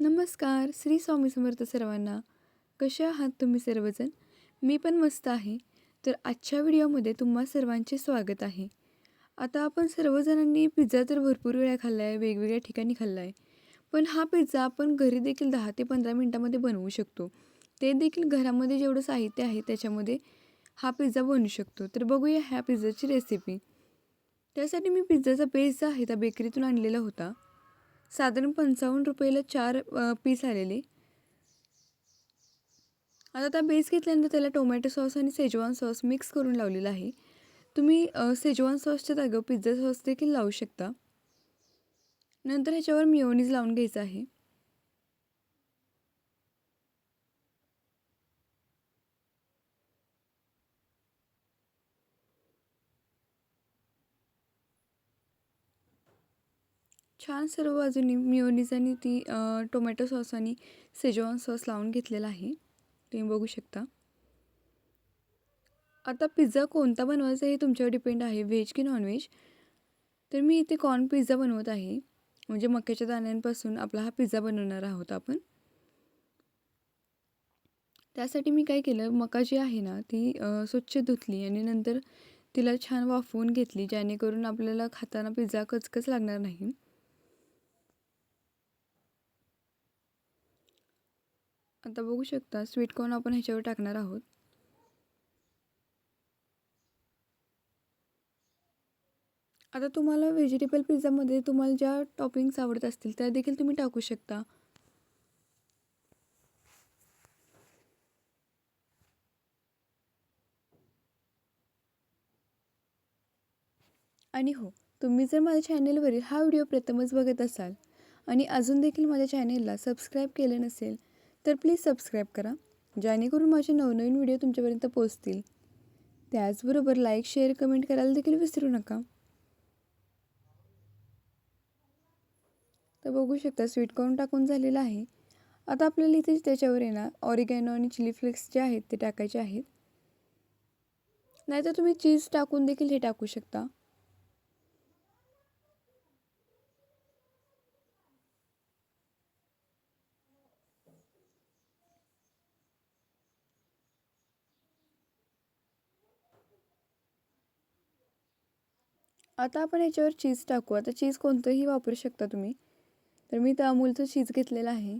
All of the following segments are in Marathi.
नमस्कार श्री स्वामी समर्थ सर्वांना. कसे आहात तुम्ही सर्वजण? मी पण मस्त आहे. तर आजच्या व्हिडिओमध्ये तुम्हा सर्वांचे स्वागत आहे. आता आपण सर्वजणांनी पिझ्झा तर भरपूर वेळा खाल्ला आहे वेगवेगळ्या ठिकाणी खाल्ला आहे. पण हा पिझ्झा आपण घरी देखील दहा ते पंधरा मिनटामध्ये बनवू शकतो. ते देखील घरामध्ये जेवढं साहित्य आहे त्याच्यामध्ये हा पिझ्झा बनवू शकतो. तर बघूया ह्या पिझ्झाची रेसिपी त्यासाठी मी पिझ्झाचा बेस जो आहे त्या बेकरीतून आणलेला होता. साधारण पंचावन्न रुपयाला चार पीस आलेले. आता त्या बेस घेतल्यानंतर त्याला टोमॅटो सॉस आणि सेजवान सॉस मिक्स करून लावलेला आहे. तुम्ही सेजवान सॉसच्या जागेवर पिझ्झा सॉस देखील लावू शकता. नंतर ह्याच्यावर मिओनीज लावून घ्यायचं आहे. छान सर्व बाजूनी मिओनीज आणि ती टोमॅटो सॉस आणि सेजवान सॉस लावून घेतलेला आहे. तुम्ही बघू शकता. आता पिझ्झा कोणता बनवायचा हे तुमच्यावर डिपेंड आहे व्हेज की नॉनव्हेज? तर मी इथे कॉर्न पिझ्झा बनवत आहे. म्हणजे मक्याच्या दाण्यांपासून आपला हा पिझ्झा बनवणार आहोत आपण. त्यासाठी मी काय केलं मका जी आहे ना ती स्वच्छ धुतली आणि नंतर तिला छान वाफवून घेतली जेणेकरून आपल्याला खाताना पिझ्झा कचकच लागणार नाही. आता बघू शकता स्वीट कॉर्न आपण ह्याच्यावर टाकणार आहोत. आता तुम्हाला व्हेजिटेबल पिझ्झामध्ये तुम्हाला ज्या टॉपिंग्स आवडत असतील त्या देखील तुम्ही टाकू शकता. आणि हो तुम्ही जर माझ्या चॅनेलवरील हा व्हिडिओ प्रथमच बघत असाल आणि अजून देखील माझ्या चॅनेलला सबस्क्राईब केलं नसेल तर प्लीज सबस्क्राईब करा जेणेकरून माझे नवनवीन व्हिडिओ तुमच्यापर्यंत पोचतील त्याचबरोबर लाईक शेअर कमेंट करायला देखील विसरू नका. तर बघू शकता स्वीट कॉर्न टाकून झालेलं आहे. आता आपल्याला इथे त्याच्यावर आहे ना ऑरिगॅनो आणि चिली फ्लेक्स जे आहेत ते टाकायचे आहेत. नाहीतर तुम्ही चीज टाकून देखील हे टाकू शकता. आता आपण याच्यावर चीज टाकू. आता चीज कोणतंही वापरू शकता तुम्ही. तर मी त्या अमूलचं चीज घेतलेलं आहे.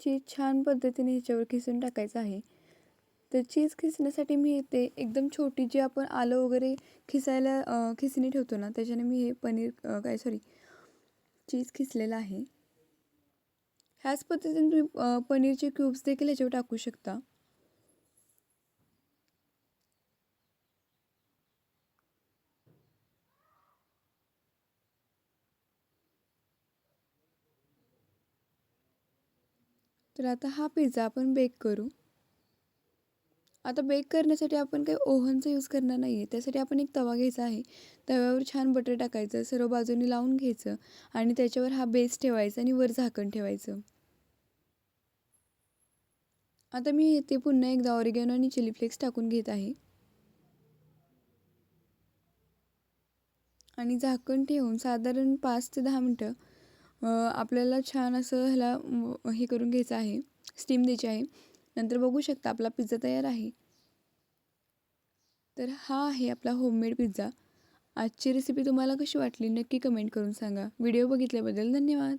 चीज छान पद्धतीने ह्याच्यावर खिसून टाकायचं आहे. तर चीज खिसण्यासाठी मी ते एकदम छोटी जी आपण आलं वगैरे खिसायला खिसणी ठेवतो ना त्याच्याने मी हे पनीर काय सॉरी चीज खिसलेलं आहे. ह्याच पद्धतीने तुम्ही पनीरचे क्यूब्स देखील ह्याच्यावर टाकू शकता. तर आता हा पिझ्झा आपण बेक करू. आता बेक करण्यासाठी आपण काही ओव्हनचा यूज करणार नाही आहे त्यासाठी आपण एक तवा घ्यायचा आहे. तव्यावर छान बटर टाकायचं सर्व बाजूनी लावून घ्यायचं आणि त्याच्यावर हा बेस ठेवायचा आणि वर झाकण ठेवायचं. आता मी येथे पुन्हा एकदा ऑरिगॅनो आणि चिली फ्लेक्स टाकून घेत आहे. आणि झाकण ठेवून साधारण पाच ते दहा मिनटं आपल्याला छान असं ह्याला हे करून घ्यायचं आहे. स्टीम द्यायची आहे. नंतर बघू शकता आपला पिझ्झा तयार आहे. तर हा आहे आपला होममेड पिझ्झा. आजची रेसिपी तुम्हाला कशी वाटली नक्की कमेंट करून सांगा. व्हिडिओ बघितल्याबद्दल धन्यवाद.